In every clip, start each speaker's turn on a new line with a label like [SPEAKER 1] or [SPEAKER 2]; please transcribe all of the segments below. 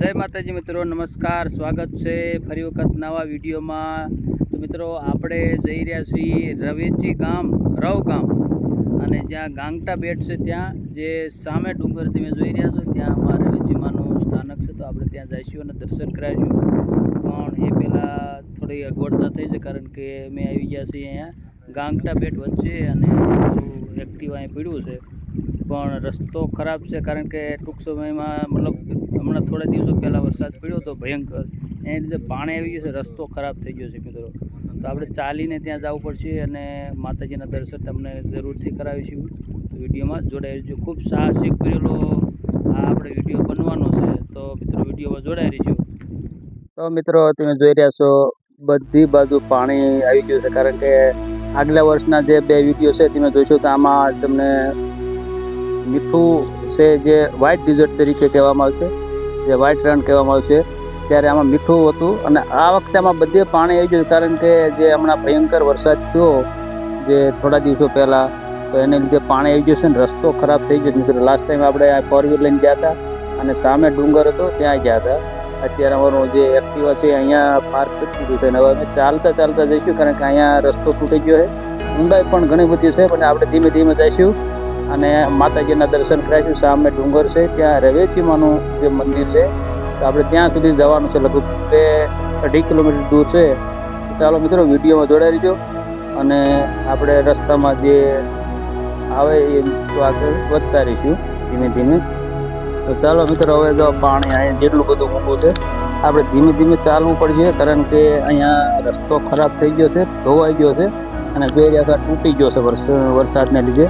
[SPEAKER 1] જય માતાજી મિત્રો, નમસ્કાર, સ્વાગત છે ફરી વખત નવા વિડીયોમાં. તો મિત્રો, આપણે જઈ રહ્યા છીએ રવેચી ગામ, રવ ગામ. અને જ્યાં ગાંગટા બેટ છે ત્યાં, જે સામે ડુંગર તમે જોઈ રહ્યા છો, ત્યાં અમારા રવેચીમાનું સ્થાનક છે. તો આપણે ત્યાં જઈશું અને દર્શન કરાવીશું. પણ એ પહેલાં થોડી અગવડતા થઈ છે, કારણ કે અમે આવી ગયા છીએ અહીંયા ગાંગટા બેટ વચ્ચે અને એક્ટિવ અહીં પડ્યું છે. પણ રસ્તો ખરાબ છે, કારણ કે ટૂંક સમયમાં મતલબ હમણાં થોડા દિવસો પહેલાં વરસાદ પડ્યો હતો ભયંકર. એના લીધે પાણી આવી ગયું છે, રસ્તો ખરાબ થઈ ગયો છે મિત્રો. તો આપણે ચાલીને ત્યાં જવું પડશે અને માતાજીના દર્શન તમને જરૂરથી કરાવીશું. તો વિડીયોમાં જોડાઈ રહીશું ખૂબ સાહસિક ભરેલો આ આપણે વીડિયો બનવાનો છે. તો મિત્રો, વિડીયોમાં જોડાઈ રહીશું તો મિત્રો, તમે જોઈ રહ્યા છો, બધી બાજુ પાણી આવી ગયું છે. કારણ કે આગલા વર્ષના જે બે વીડિયો છે, તમે જોઈશું તો આમાં તમને મીઠું છે, જે વ્હાઇટ ડિઝર્ટ તરીકે કહેવામાં આવશે. જે વ્હાઇટ રણ કહેવામાં આવશે ત્યારે આમાં મીઠું હતું અને આ વખતે આમાં બધે પાણી આવી ગયું, કારણ કે જે હમણાં ભયંકર વરસાદ થયો, જે થોડા દિવસો પહેલાં, તો એને લીધે પાણી આવી ગયું છે ને રસ્તો ખરાબ થઈ ગયો છે. લાસ્ટ ટાઈમ આપણે આ ફોર વ્હીલ લઈને ગયા હતા અને સામે ડુંગર હતો, ત્યાં ગયા હતા. અત્યારે અમારું જે એક્ટિવા છે, અહીંયા પાર્ક કરી દીધું છે અને હવે અમે ચાલતા ચાલતા જઈશું, કારણ કે અહીંયા રસ્તો તૂટી ગયો છે. ઊંડાઈ પણ ઘણી બધી છે, પણ આપણે ધીમે ધીમે જઈશું. અને માતાજીના દર્શન કરાવીશું સામે ડુંગર છે. ત્યાં રવેચીમાનું જે મંદિર છે. તો આપણે ત્યાં સુધી જવાનું છે. લગભગ બે અઢી કિલોમીટર દૂર છે. ચાલો મિત્રો, વિડીયોમાં જોડાઈ રહીજો. અને આપણે રસ્તામાં જે આવે એ આગળ વધતા રહીશું ધીમે ધીમે. તો ચાલો મિત્રો, હવે જો પાણી અહીંયા જેટલું બધું ઊંડું છે, આપણે ધીમે ધીમે ચાલવું પડશે. કારણ કે અહીંયા રસ્તો ખરાબ થઈ ગયો છે, ધોવાઈ ગયો છે અને બે રહ્યા તૂટી ગયો છે વરસાદને લીધે.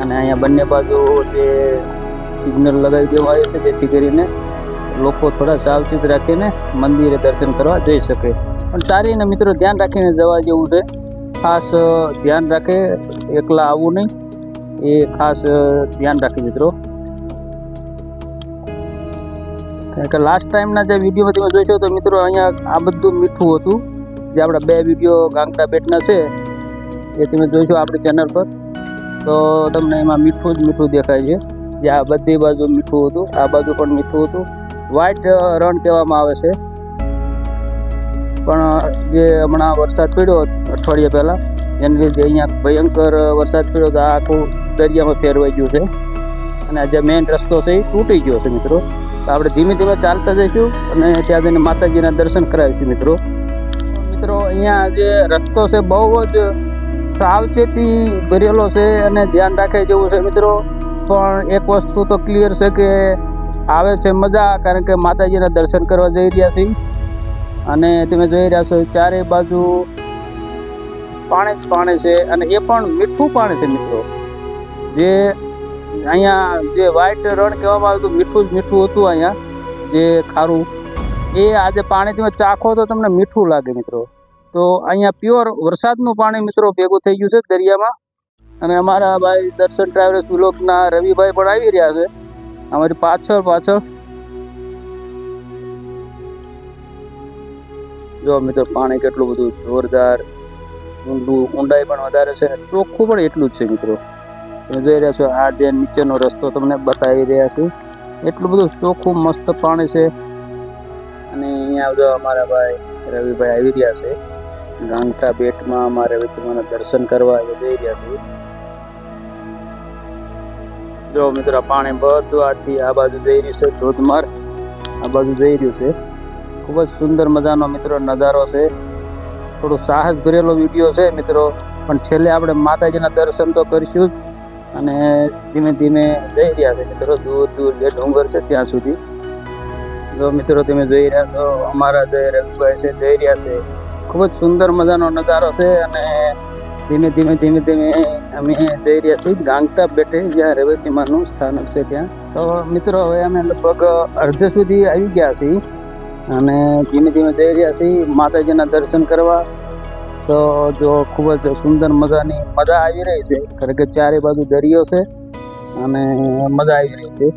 [SPEAKER 1] અને અહીંયા બંને બાજુ જે સિગ્નલ લગાવી દેવા આવ્યો છે, જેથી કરીને લોકો થોડા સાવચેત રાખીને મંદિરે દર્શન કરવા જઈ શકે. પણ સારીને મિત્રો ધ્યાન રાખીને જવા જેવું છે. ખાસ ધ્યાન રાખે, એકલા આવવું નહીં. એ ખાસ ધ્યાન રાખે મિત્રો. કારણ કે લાસ્ટ ટાઈમના જે વિડીયોમાં તમે જોઈશો તો મિત્રો અહીંયા આ બધું મીઠું હતું. જે આપણા બે વીડિયો ગાંગટા બેટના છે, એ તમે જોઈશો આપણી ચેનલ પર. તો તમને એમાં મીઠું જ મીઠું દેખાય છે. જે આ બધી બાજુ મીઠું હતું, આ બાજુ પણ મીઠું હતું. વ્હાઇટ રણ કહેવામાં આવે છે. પણ જે હમણાં વરસાદ પડ્યો અઠવાડિયા પહેલાં, એને લીધે અહીંયા ભયંકર વરસાદ પડ્યો તો આ આખું દરિયામાં ફેરવાઈ ગયું છે. અને જે મેઇન રસ્તો છે એ તૂટી ગયો છે મિત્રો. તો આપણે ધીમે ધીમે ચાલતા જઈશું અને ત્યાં જઈને માતાજીના દર્શન કરાવીશું મિત્રો. મિત્રો, અહીંયા જે રસ્તો છે બહુ જ સાવચેતી ભરેલો છે અને ધ્યાન રાખે જેવું છે મિત્રો. પણ એક વસ્તુ તો ક્લિયર છે કે આવે છે મજા, કારણ કે માતાજીના દર્શન કરવા જઈ રહ્યા છીએ. અને તમે જોઈ રહ્યા છો ચારે બાજુ પાણી જ પાણી છે અને એ પણ મીઠું પાણી છે મિત્રો. જે અહીંયા જે વ્હાઈટ રણ કહેવામાં આવતું મીઠું જ મીઠું હતું અહીંયા, જે ખારું. એ આજે પાણી તમે ચાખો તો તમને મીઠું લાગે મિત્રો. તો અહીંયા પ્યોર વરસાદનું પાણી મિત્રો ભેગું થઈ ગયું છે દરિયામાં. અને અમારા ભાઈ દર્શન ટ્રાવેલ્સ વિલોકના રવિભાઈ પણ આવી રહ્યા છે. અમારી પાછળ પાછળ. જો મિત્રો પાણી કેટલું બધું જોરદાર, ઊંડું, ઊંડાઈ પણ વધારે છે ચોખ્ખું પણ એટલું જ છે મિત્રો. તમે જોઈ રહ્યા છો, આ જે નીચેનો રસ્તો તમને બતાવી રહ્યા છે એટલું બધું ચોખ્ખું મસ્ત પાણી છે. અને અહીંયા જો અમારા ભાઈ રવિભાઈ આવી રહ્યા છે. ગાંગટા બેટમાં અમારે વિક્રમાના દર્શન કરવા જઈ રહ્યા છીએ જો મિત્રો, પાણી બધું આથી આ બાજુ જઈ રહ્યું છે, ધોધમાર. આ બાજુ જઈ રહ્યું છે. ખૂબ જ સુંદર મજાનો મિત્રો નજારો છે. થોડો સાહસ ભરેલો વીડિયો છે મિત્રો. પણ છેલ્લે આપણે માતાજીના દર્શન તો કરીશું જ. અને ધીમે ધીમે જઈ રહ્યા છે મિત્રો, દૂર દૂર જે ડુંગર છે ત્યાં સુધી. જો મિત્રો, તમે જોઈ રહ્યા છો, અમારા જે રવિભાઈ છે, જઈ રહ્યા છે. ખૂબ જ સુંદર મજાનો નજારો છે અને ધીમે ધીમે ધીમે ધીમે અમે જઈ રહ્યા છીએ. ગાંગતા બેટે જ્યાં રેવતીમાનું સ્થાનક છે ત્યાં. તો મિત્રો, હવે અમે લગભગ અડધે સુધી આવી ગયા છીએ અને ધીમે ધીમે જઈ રહ્યા છીએ માતાજીના દર્શન કરવા. તો જો ખૂબ જ સુંદર મજાની મજા આવી રહી છે. કારણ કે ચારે બાજુ દરિયો છે અને મજા આવી રહી છે.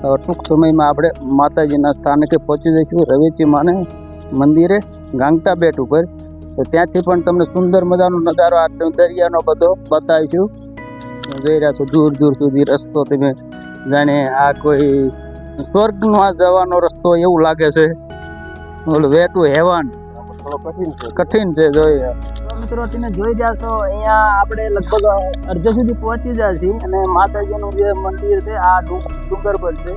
[SPEAKER 1] તો ટૂંક સમયમાં આપણે માતાજીના સ્થાનકે પહોંચી જઈશું. રવેચી માને મંદિરે ગાંગટા બેટ ઉપર. તો ત્યાંથી પણ તમને સુંદર મજાનો નજારો આ દરિયાનો બધો બતાવીશું. જોઈ રહ્યા છો, દૂર દૂર સુધી રસ્તો તમે જાણે આ કોઈ સ્વર્ગનો આ જવાનો રસ્તો એવું લાગે છે. ઓલું વે ટુ હેવન.
[SPEAKER 2] કઠિન છે
[SPEAKER 1] જોઈએ મિત્રો, તમે જોઈ છો, અહીંયા આપણે લગભગ અડધે સુધી પહોંચી જાય છીએ અને માતાજીનું જે મંદિર છે, આ ડુંગર પર છે.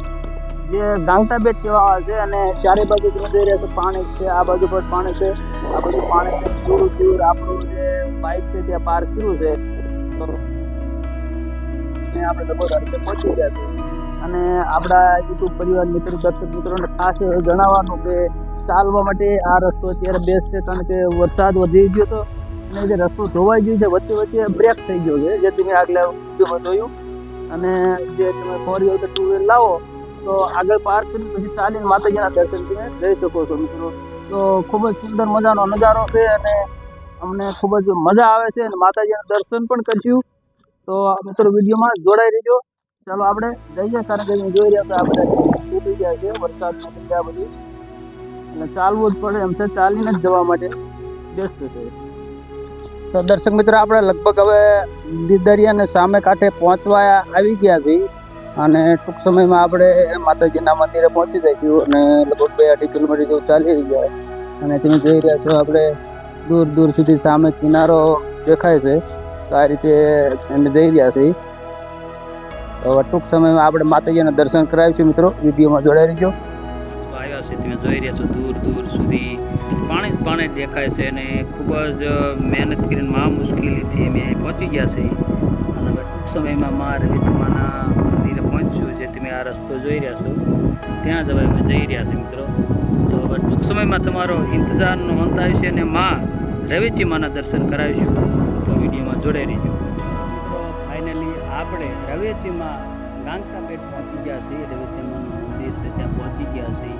[SPEAKER 1] જે ગાંગતા બેટ કહેવામાં આવે છે અને ચારે બાજુ તમે જોઈ રહ્યા છો, પાણી છે, આ બાજુ પર પાણી છે. આ બાજુ પાણી છે, દૂર દૂર આપણું જે બાઇક છે, ત્યાં પાર્ક કર્યું છે. આપણે લગભગ રીતે પહોંચી ગયા છીએ. અને આપણા યુટ્યુબ પરિવાર મિત્ર, દર્શક મિત્રોને ખાસ જણાવવાનું કે ચાલવા માટે આ રસ્તો અત્યારે બેસ્ટ છે, કારણ કે વરસાદ વધી ગયો હતો. અને જે રસ્તો ધોવાઈ ગયો છે, વચ્ચે વચ્ચે બ્રેક થઈ ગયો છે, જે તમે આગલા વિડીયોમાં જોયું. અને જે તમે ફોર વ્હીલર ટુ વ્હીલ લાવો તો આગળ પાર્ક કરી પછી ચાલીને માતાજીના દર્શન તમે જઈ શકો છો મિત્રો. તો ખૂબ જ સુંદર મજાનો નજારો છે અને અમને ખૂબ જ મજા આવે છે અને માતાજીના દર્શન પણ કર્યું તો મિત્રો વિડીયોમાં જોડાઈ રહેજો. ચાલો આપણે જઈએ કારણ કે જોઈ રહ્યા છો આપણે. તૂટી ગયા છે? વરસાદમાં બધા બધું. અને ચાલવું જ પડે એમ છે. ચાલીને જ જવા માટે. બેસ્ટ છે. તો દર્શક મિત્રો, આપણે લગભગ હવે દીદરિયાને સામે કાંઠે પહોંચવા આવી ગયા છીએ. અને ટૂંક સમયમાં આપણે માતાજીના મંદિરે પહોંચી જઈશું અને લગભગ બે અઢી કિલોમીટર જેવું ચાલી ગયા અને તમે જોઈ રહ્યા છો આપણે દૂર દૂર સુધી સામે કિનારો દેખાય છે. તો આ રીતે એને જઈ રહ્યા છીએ. હવે ટૂંક સમયમાં આપણે માતાજીના દર્શન કરાવીશું મિત્રો. વિડીયોમાં જોડાઈ રહીજો. આવ્યા છે તમે જોઈ રહ્યા છો દૂર દૂર સુધી પાણી જ પાણી દેખાય છે અને ખૂબ જ મહેનત કરીને મહા મુશ્કેલીથી અમે પહોંચી ગયા છે અને ટૂંક સમયમાં મા મંદિરે પહોંચ્યું તમે આ રસ્તો જોઈ રહ્યા છો, ત્યાં જ હવે અમે જઈ રહ્યા છીએ મિત્રો. તો હવે ટૂંક સમયમાં તમારો ઇંતજારનો અંત આવશે અને મા રવિજી માના દર્શન કરાવીશું. તો વિડીયોમાં જોડાઈ રહીશું મિત્રો ફાઇનલી આપણે રવેચીમાં ગાંધાપેટ પહોંચી ગયા છીએ. રવેચીમાનું મંદિર છે, ત્યાં પહોંચી ગયા છીએ.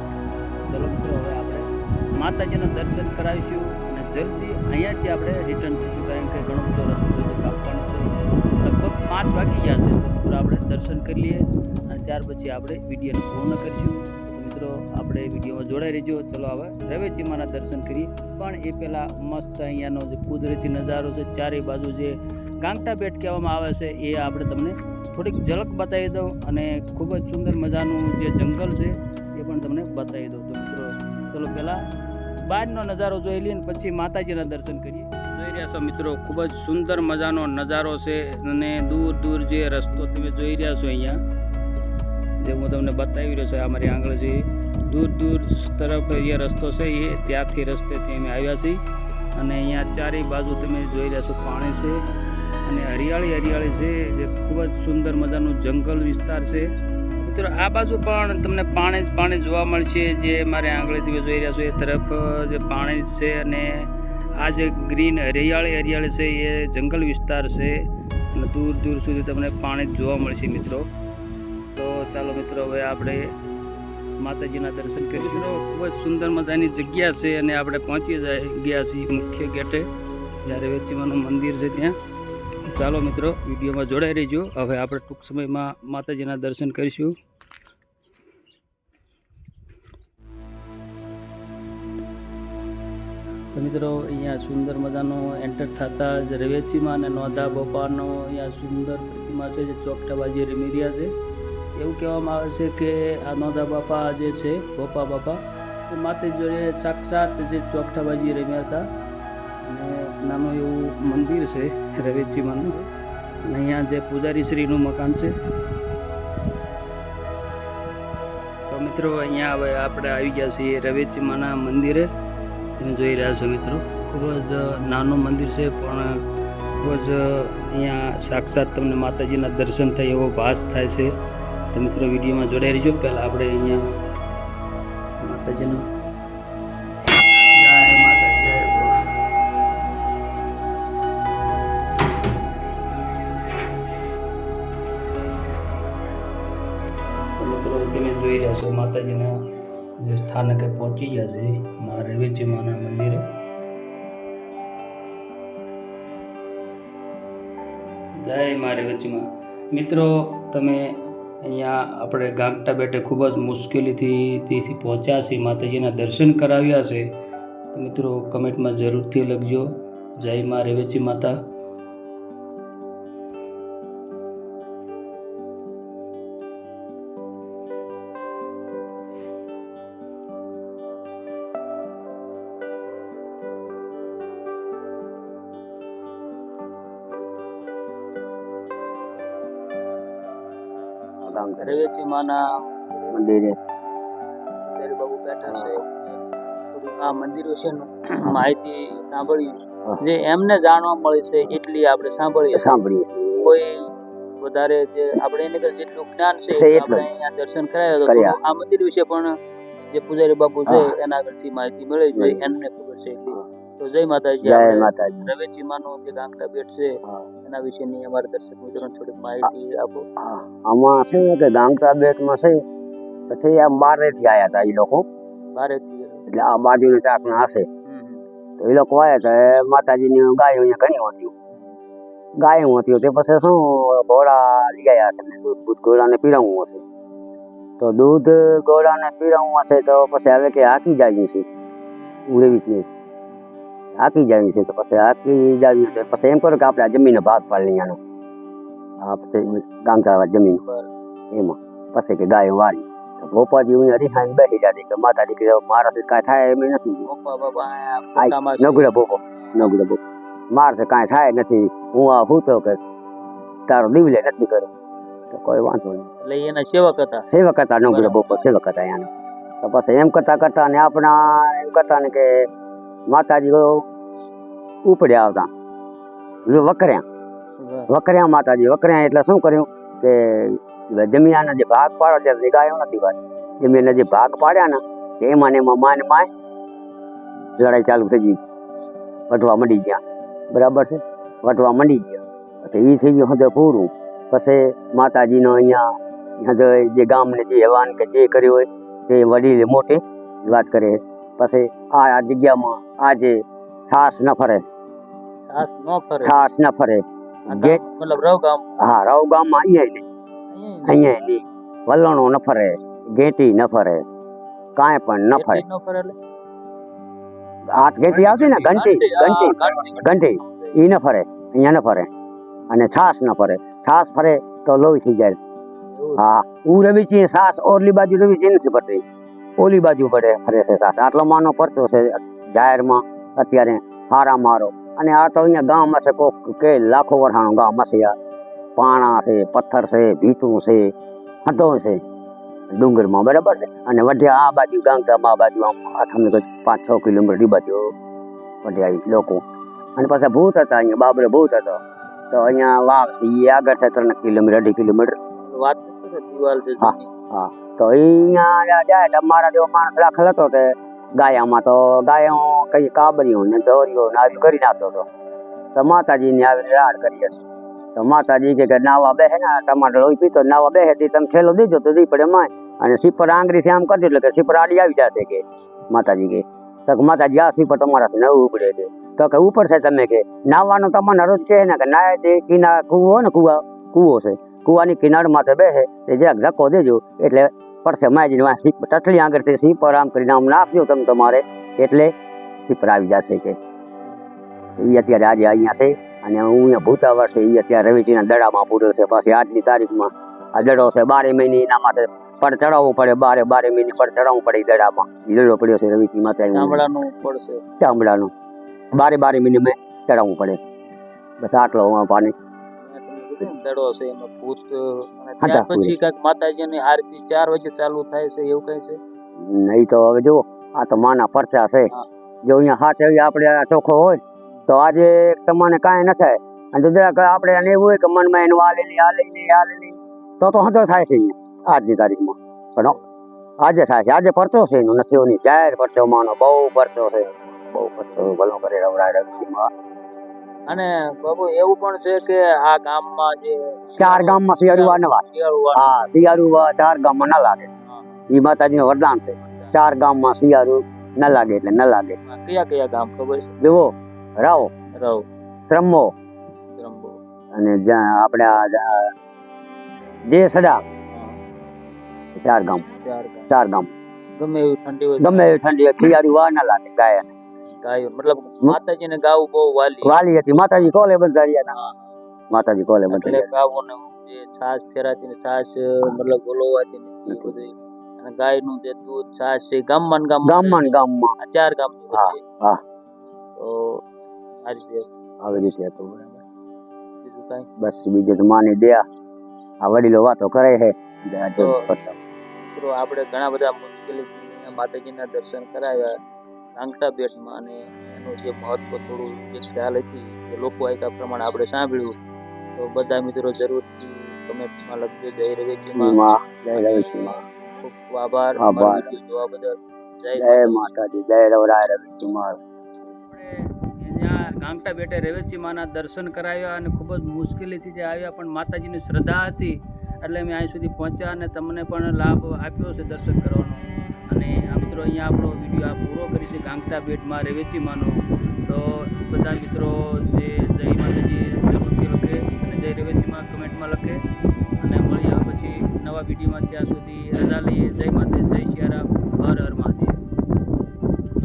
[SPEAKER 1] ચલો મિત્રો, હવે આપણે માતાજીના દર્શન કરાવીશું અને જલ્દી અહીંયાથી આપણે રિટર્ન થઈશું કારણ કે ઘણો બધો રસ્તો કાપવાનો પાંચ વાગી ગયા છે. તો આપણે દર્શન કરી લઈએ અને ત્યાર પછી આપણે વિડીયોને પૂર્ણ કરીશું. મિત્રો, આપણે વિડીયોમાં જોડાઈ રહેજો. ચલો હવે રવેચીમાના દર્શન કરીએ. પણ એ પહેલાં મસ્ત અહીંયાનો જે કુદરતી નજારો છે, ચારે બાજુ જે ગાંગટા બેટ કહેવામાં આવે છે, એ આપણે તમને થોડીક ઝલક બતાવી દઉં અને ખૂબ જ સુંદર મજાનું જે જંગલ છે, એ પણ તમને બતાવી દઉં. તો મિત્રો, ચલો પહેલાં બહારનો નજારો જોઈ લઈએ પછી માતાજીના દર્શન કરીએ. રહ્યા છો મિત્રો? ખૂબ જ સુંદર મજાનો નજારો છે અને દૂર દૂર જે રસ્તો તમે જોઈ રહ્યા છો અહીંયા, જે હું તમને બતાવી રહ્યો છું, આ મારી આંગળ છે. દૂર દૂર તરફ જે રસ્તો છે એ, ત્યાંથી રસ્તેથી અમે આવ્યા છીએ. અને અહીંયા ચારેય બાજુ તમે જોઈ રહ્યા છો પાણી છે અને હરિયાળી હરિયાળી છે, જે ખૂબ જ સુંદર મજાનું જંગલ વિસ્તાર છે. મિત્રો, આ બાજુ પણ તમને પાણી જ પાણી જોવા મળશે જે મારે આંગળીથી જોઈ રહ્યા છો, એ તરફ જે પાણી છે અને આ જે ગ્રીન હરિયાળી હરિયાળી છે, એ જંગલ વિસ્તાર છે. અને દૂર દૂર સુધી તમને પાણી જોવા મળશે મિત્રો. તો ચાલો મિત્રો, હવે આપણે માતાજીના દર્શન કરીશું ખૂબ જ સુંદર મજાની જગ્યા છે અને આપણે પહોંચી ગયા છીએ મુખ્ય ગેટે, જ્યારે વેચીમાનું મંદિર છે ત્યાં. ચાલો મિત્રો, વિડીયોમાં જોડાઈ રહીજો. હવે આપણે ટૂંક સમયમાં માતાજીના દર્શન કરીશું. તો મિત્રો, અહીંયા સુંદર મજાનો એન્ટર થતા જ રવેચીમાં અને નોંધા બોપાનો અહીંયા સુંદર પ્રતિમા છે, જે ચોકટાબાજી રમી રહ્યા છે. એવું કહેવામાં આવે છે કે આ નોંધા બાપા જે છે, બોપા બાપા, એ માતાજી જોડે સાક્ષાત જે ચોકટાબાજી રમ્યા હતા. અને નાનું એવું મંદિર છે રવેચીમાનું. અને અહીંયા જે પૂજારી શ્રીનું મકાન છે. તો મિત્રો, અહીંયા હવે આપણે આવી ગયા છીએ રવેચીમાના મંદિરે. તમે જોઈ રહ્યા છો મિત્રો. ખૂબ જ નાનું મંદિર છે, પણ ખૂબ જ અહીંયા સાક્ષાત તમને માતાજીના દર્શન થાય એવો ભાસ થાય છે. તો મિત્રો, વિડીયોમાં જોડાઈ રહીજો. પહેલાં આપણે અહીંયા માતાજીનું તમે જોઈ રહ્યા છો માતાજીના જે સ્થાનકે પહોંચી ગયા છે મા રેવેચી માના મંદિરે. જય મા રેવેચીમાં મિત્રો, તમે અહીંયા આપણે ગાંગટા બેટે ખૂબ જ મુશ્કેલીથી ત્યાંથી પહોંચ્યા છે માતાજીના દર્શન કરાવ્યા છે. મિત્રો, કમેન્ટમાં જરૂરથી લખજો. જય મા રેવેચી માતા.
[SPEAKER 2] ગાંગ
[SPEAKER 1] માના
[SPEAKER 2] મંદિરે.
[SPEAKER 1] બાબુ બેઠા છે. આ મંદિર વિશેનું માહિતી સાંભળી જે એમને જાણવા મળી છે એટલી આપણે સાંભળીએ.
[SPEAKER 2] સાંભળીએ
[SPEAKER 1] કોઈ વધારે જે આપણે એની જેટલું જ્ઞાન છે. આપણે અહીંયા દર્શન કરાયા તો આ મંદિર વિશે પણ જે પૂજારી બાપુ છે એના આગળથી માહિતી મળે
[SPEAKER 2] છે.
[SPEAKER 1] એમને ખબર છે એટલી. તો જય માતાજી
[SPEAKER 2] જય માતાજી.
[SPEAKER 1] રવેચી માનો જે ગાંગડા બેટ છે એના વિશેની અમારા દર્શક મિત્રોને થોડીક માહિતી આપો.
[SPEAKER 2] આમાં છે કે ગાંગટા બેટમાં છે પછી આ બારેથી આયા હતા એ લોકો.
[SPEAKER 1] બારેથી
[SPEAKER 2] એટલે આ બાજુની ચાકના હશે. તો એ લોકો આવ્યા હતા માતાજીની ગાયો અહીંયા ઘણી હતી. ગાય હતી તે પછી શું ઘોડા લઈ ગયા છે દૂધ દૂધ ઘોડાને પીરાવવું હશે. તો દૂધ ઘોડાને પીરાવવું હશે તો પછી હવે કે હાકી જાય છે. ઉડેવી જ નહીં. હાકી જવી છે તો પછી આપી જવી છે પછી એમ કરો કે આપણે આ જમીનનો ભાગ પાડી લઈએ આનો. આ પછી જમીન
[SPEAKER 1] પર
[SPEAKER 2] એમાં. પછી કે ગાય વાળી. તો ભોપાજી અહીંયા રિહાઈ બેસી જાતી કે માતાજી કે મારાથી કાંઈ થાય એમ નથી.
[SPEAKER 1] પપ્પા બોપો.
[SPEAKER 2] નગડે નગડે મારથી કાંઈ થાય નથી. હું આ ભૂતો કે તારો દીવલે નથી કર્યો. તો કોઈ વાંધો નહીં.
[SPEAKER 1] એટલે એના સેવક હતા.
[SPEAKER 2] સેવક હતા નગડે બોકો સેવક હતા અહીંયા તો પછી એમ કરતા કરતા ને આપણા એમ કરતા ને કે માતાજી ઉપડ્યા આવતા. વકર્યા વકર્યા માતાજી. વકર્યા એટલે શું કર્યું કે જમીનના જે ભાગ પાડો ત્યારે ગાયો નથી વાત જમીનના જે ભાગ પાડ્યા ને એમાં ને એમાં માન માય લડાઈ ચાલુ થઈ ગઈ. વટવા મંડી ગયા. બરાબર છે? વટવા મંડી ગયા. તો એ થઈ ગયું હવે પૂરું. પછી માતાજીનો અહીંયા જે ગામને જે હેવાન કે જે કર્યું હોય તે વડીલે મોટે વાત કરે. પછી આ જગ્યામાં આજે છાસ ન ફરે.
[SPEAKER 1] સાસ ન ફરે?
[SPEAKER 2] છાસ ન ફરે.
[SPEAKER 1] મતલબ રવ ગામ?
[SPEAKER 2] હા રાવ ગામમાં અહીંયા નહીં.
[SPEAKER 1] અહીંયા
[SPEAKER 2] નહીં? વલણો ન ફરે ગેટી ન ફરે કાંઈ પણ ન ફરે. હાથ ગેટી આવતી ને ઘંટી ઘંટી
[SPEAKER 1] ઘંટી.
[SPEAKER 2] ઈ ન ફરે અહીંયા ન ફરે. અને છાસ ન ફરે. છાસ ફરે તો લોહી થઈ જાય. હા હું છે છાસ ઓરલી બાજુ રવિ છે નથી પડતી ઓલી બાજુ પડે ફરે છે આટલો માનો પડતો છે જાહેરમાં અત્યારે હારા મારો. અને આ તો અહીંયા ગામ હશે કોક કે લાખો વર્ષાનું ગામ હશે યાર. પાણા છે પથ્થર છે ભીતું છે હટો છે. ડુંગરમાં બરાબર છે? અને વઢિયા આ બાજુ ગાંગામાં આ બાજુ આમ તમને પાંચ છ કિલોમીટર ડી બાજુ વઢિયા લોકો. અને પાછા ભૂત હતા અહીંયા બાબરે ભૂત હતો. તો અહીંયા વાઘ છે એ આગળ છે ત્રણ કિલોમીટર અઢી કિલોમીટર.
[SPEAKER 1] વાત દિવાલ છે
[SPEAKER 2] હા.
[SPEAKER 1] જૂની.
[SPEAKER 2] તો અહીંયા જાય તો અમારા જેવો માણસ રાખેલ હતો તે ગાયામાં તો ગાયો કઈ કાબરીઓ ને દોરીઓ ને કરી નાખતો હતો. તો માતાજીને આવીને રાડ કરી હશે તો માતાજી કે નાવા બેહે ને તમારે લોહી પીતો નાવા બેહે તે તમે ઠેલો દેજો તો દી પડે માય અને સીપર આંગળી આમ કરજો એટલે કે સીપર આડી આવી જશે કે માતાજી કે. તો માતાજી, આ સીપર તમારાથી નવું ઉપડે છે. તો કે ઉપર છે તમે કે, નાવાનો તમારા રોજ કહે ને કે નાય તે કિના કૂવો ને કૂવા કૂવો છે. કૂવાની કિનાર માથે બેસે તે જરાક ધક્કો દેજો એટલે પડશે માજી વાં સીપ ટચલી આગળથી સીપર આમ કરીને આમ નાખજો તમે તમારે એટલે સીપર આવી જશે કે. એ અત્યારે આજે અહીંયા છે અને હું અહીંયા ભૂતાવર છે એ અત્યારે રવેચીના દડામાં પૂર્યો છે પાછી આજની તારીખમાં. આ દડો છે બારે મહિને એના માટે પણ ચડાવવું પડે બારે બારે મહિને પણ ચડાવવું પડે દડામાં. દડો પડ્યો છે રવેચી માતા
[SPEAKER 1] ચામડાનું પડશે
[SPEAKER 2] ચામડાનું. બારે બારે મહિને મેં ચડાવવું પડે. બસ આટલો પાણી.
[SPEAKER 1] દડો છે એમાં ભૂત અને ત્યાર પછી કાંઈક માતાજીની આરતી ચાર વાગે ચાલુ થાય છે એવું કઈ છે?
[SPEAKER 2] નહીં તો હવે જુઓ આ તો માના પરચા છે. જો અહીંયા હાથ એવી આપણે આ ચોખ્ખો હોય તો આજે તમને કાંઈ ન થાય. અને જો જરાક આપણે એને એવું હોય કે મનમાં એનું આ લેલી આ નહીં આ લેલી તો તો હંધો થાય છે અહીંયા આજની તારીખમાં. પણ આજે થાય છે આજે પરચો છે એનો નથી એની જાહેર પરચો માનો બહુ પરચો છે. બહુ પરચો ભલો કરે રવરાય રવિમાં
[SPEAKER 1] અને બાબુ એવું પણ છે કે આ ગામમાં જે
[SPEAKER 2] ચાર ગામમાં શિયાળુ વાર નવા હા શિયાળુ ચાર ગામમાં ના લાગે. એ માતાજીનું વરદાન છે. ચાર ગામમાં શિયાળુ ના લાગે એટલે ના લાગે.
[SPEAKER 1] કયા કયા ગામ ખબર છે?
[SPEAKER 2] જુઓ રાવ
[SPEAKER 1] રાવ.
[SPEAKER 2] ત્રંબો.
[SPEAKER 1] ત્રંબો.
[SPEAKER 2] અને જ્યાં આપણે દેસડા. ચાર ગામ.
[SPEAKER 1] ચાર ગામ.
[SPEAKER 2] ગમે.
[SPEAKER 1] એવી ઠંડી હોય
[SPEAKER 2] ગમે એવી ઠંડી હોય, શિયાળુ વાર ના લાગે ગાય
[SPEAKER 1] ગાયો મતલબ માતાજીને ગાવું બહુ વાલી
[SPEAKER 2] વાલી હતી. માતાજી કોલે બંધાર્યા માતાજી કોલે
[SPEAKER 1] એટલે
[SPEAKER 2] બંધાર્યા
[SPEAKER 1] ગાવોને જે છાશ ફેરાતી ને છાશ મતલબ ગોલોવાતી ને બધું. અને ગાયનું જે દૂધ છાશ છે ગામમાં ગામ ગામમાં
[SPEAKER 2] ગામમાં ને
[SPEAKER 1] ચાર ગામ
[SPEAKER 2] હા, હા.
[SPEAKER 1] તો આ રીતે
[SPEAKER 2] આવી રીતે હતું
[SPEAKER 1] બીજું કાંઈ?
[SPEAKER 2] બસ બીજું તો માની દયા. આ વડીલો વાતો કરે છે.
[SPEAKER 1] મિત્રો આપણે ઘણા બધા મુશ્કેલી માતાજીના દર્શન કરાવ્યા. કાંકટા બેટમાં અને એનું જે મહત્વ થોડું જે ખ્યાલ હતી એ લોકો આયકા પ્રમાણે આપણે સાંભળ્યું. તો બધા મિત્રો જરૂરથી કમેન્ટમાં લખજો. જય રવેચીમાં
[SPEAKER 2] જય રવેચીમાં
[SPEAKER 1] ખૂબ આભાર.
[SPEAKER 2] આભાર.
[SPEAKER 1] જોવા બદલ. જય
[SPEAKER 2] જય માતાજી. જય રવરાય
[SPEAKER 1] રવેચીમાં ત્યાં ગાંગટા બેટે રેવતજી માના દર્શન કરાવ્યા અને ખૂબ જ મુશ્કેલીથી જે આવ્યા પણ માતાજીની શ્રદ્ધા હતી. એટલે અમે અહીં સુધી પહોંચ્યા અને તમને પણ લાભ આપ્યો છે દર્શન કરવાનો. મિત્રો, અહીંયા આપણો વીડિયો આ પૂરો કરી છે ગાંગટા બેટમાં રેવેચીમાંનો તો બધા મિત્રો, જે જય માતાજી જરૂરથી લખે અને જય રેવેચીમાં કમેન્ટમાં લખે. અને મળીએ પછી નવા વિડીયોમાં ત્યાં સુધી. રજા લઈએ. જય માતા જય શિયારા હર હર મહાદેવ.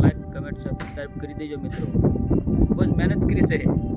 [SPEAKER 1] લાઈક કમેન્ટ સબસ્ક્રાઈબ કરી દેજો મિત્રો. ખૂબ જ મહેનત કરી છે.